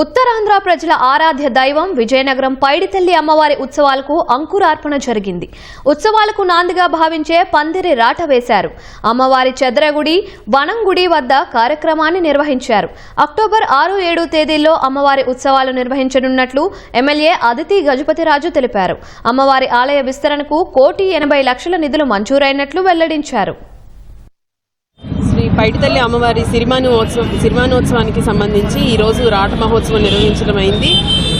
ఉత్తరాంధ్ర ప్రజల ఆరాధ్య దైవం విజయనగరం పైడితల్లి అమ్మవారి ఉత్సవాలకు అంకురార్పణ జరిగింది. ఉత్సవాలకు నాందిగా భావించే పందిరి రాట వేశారు. అమ్మవారి చెద్రగుడి వనంగుడి వద్ద కార్యక్రమాన్ని నిర్వహించారు. అక్టోబర్ ఆరు ఏడు తేదీల్లో అమ్మవారి ఉత్సవాలు నిర్వహించనున్నట్లు ఎమ్మెల్యే అదితి గజపతిరాజు తెలిపారు. అమ్మవారి ఆలయ విస్తరణకు కోటి ఎనభై లక్షల నిధులు మంజూరైనట్లు వెల్లడించారు. పైడితల్లి అమ్మవారి సిరిమానోత్సవం సిరిమానోత్సవానికి సంబంధించి ఈరోజు రాట మహోత్సవం నిర్వహించడం అయింది.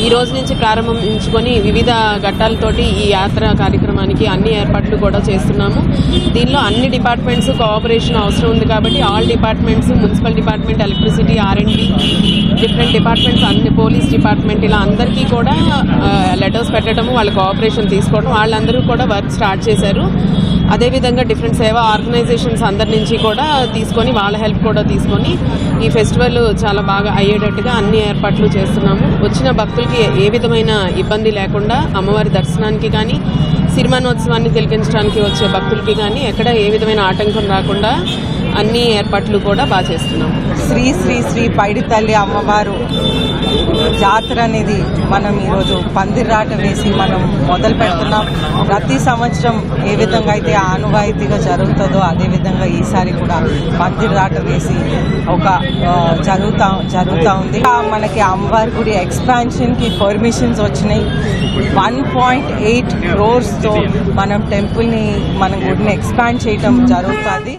ఈ రోజు నుంచి ప్రారంభించుకొని వివిధ ఘట్టాలతోటి ఈ యాత్ర కార్యక్రమానికి అన్ని ఏర్పాట్లు కూడా చేస్తున్నాము. దీనిలో అన్ని డిపార్ట్మెంట్స్ కోఆపరేషన్ అవసరం ఉంది కాబట్టి all departments municipal department electricity R and D different departments అన్ని పోలీస్ డిపార్ట్మెంట్ ఇలా అందరికీ కూడా లెటర్స్ పెట్టడము వాళ్ళ కోఆపరేషన్ తీసుకోవడం వాళ్ళందరూ కూడా వర్క్ స్టార్ట్ చేశారు. అదేవిధంగా డిఫరెంట్ సేవా ఆర్గనైజేషన్స్ అందరి నుంచి కూడా తీసుకొని వాళ్ళ హెల్ప్ కూడా తీసుకొని ఈ ఫెస్టివల్ చాలా బాగా అయ్యేటట్టుగా అన్ని ఏర్పాట్లు చేస్తున్నాము. వచ్చిన భక్తులకి ఏ విధమైన ఇబ్బంది లేకుండా అమ్మవారి దర్శనానికి కానీ సిరిమానోత్సవాన్ని తిలకించడానికి వచ్చే భక్తులకి కానీ ఎక్కడ ఏ విధమైన ఆటంకం రాకుండా అన్ని ఏర్పాట్లు కూడా బాగా చేస్తున్నాం శ్రీ శ్రీ శ్రీ పైడితల్లి అమ్మవారు జాతర అనేది మనం ఈరోజు పందిరాట వేసి మనం మొదలు పెడుతున్నాం. ప్రతి సంవత్సరం ఏ విధంగా అయితే ఆనువాయితీగా జరుగుతుందో అదేవిధంగా ఈసారి కూడా పందిరాట వేసి ఒక జరుగుతా జరుగుతూ ఉంది. మనకి అమ్మవారి గుడి ఎక్స్పాన్షన్కి పర్మిషన్స్ వచ్చినాయి. వన్ పాయింట్ ఎయిట్ క్రోర్స్తో మనం టెంపుల్ని మన గుడిని ఎక్స్పాండ్ చేయటం జరుగుతుంది.